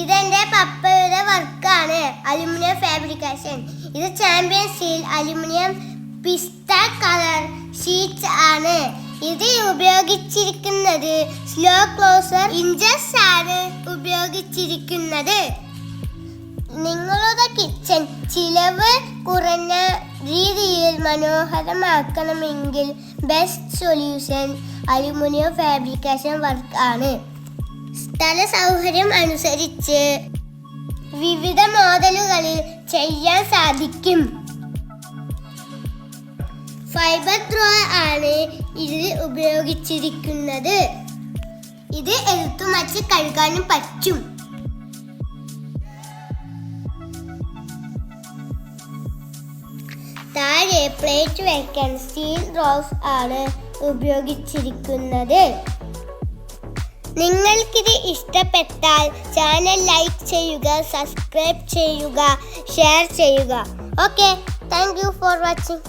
ഇതെന്റെ പപ്പയുടെ വർക്കാണ് അലുമിനിയം ഫാബ്രിക്കേഷൻ. ഇത് ചാമ്പ്യൻ സ്റ്റീൽ അലുമിനിയം പിസ്ത കളർ ഷീറ്റ് ആണ്. ഇത് ഉപയോഗിച്ചിരിക്കുന്നത് സ്ലോ ക്ലോസർ ഇഞ്ചസ് ആണ് ഉപയോഗിച്ചിരിക്കുന്നത്. നിങ്ങളുടെ കിച്ചൺ ചിലവ് കുറഞ്ഞ രീതിയിൽ മനോഹരമാക്കണമെങ്കിൽ best solution aluminium fabrication work ആണ്. സ്ഥല സൗകര്യം അനുസരിച്ച് വിവിധ മോഡലുകളിൽ ചെയ്യാൻ സാധിക്കും. ഫൈബർ ത്രോ ആണ് ഇതിൽ ഉപയോഗിച്ചിരിക്കുന്നത്. ഇത് എഴുത്തുമച്ച് കഴുകാനും പറ്റും. താഴെ പ്ലേറ്റ് വെക്കാൻ സ്റ്റീൽ റോസ് ആണ് ഉപയോഗിച്ചിരിക്കുന്നത്. നിങ്ങൾക്കിത് ഇഷ്ടപ്പെട്ടാൽ ചാനൽ ലൈക്ക് ചെയ്യുക സബ്സ്ക്രൈബ് ചെയ്യുക ഷെയർ ചെയ്യുക. Okay thank you for watching.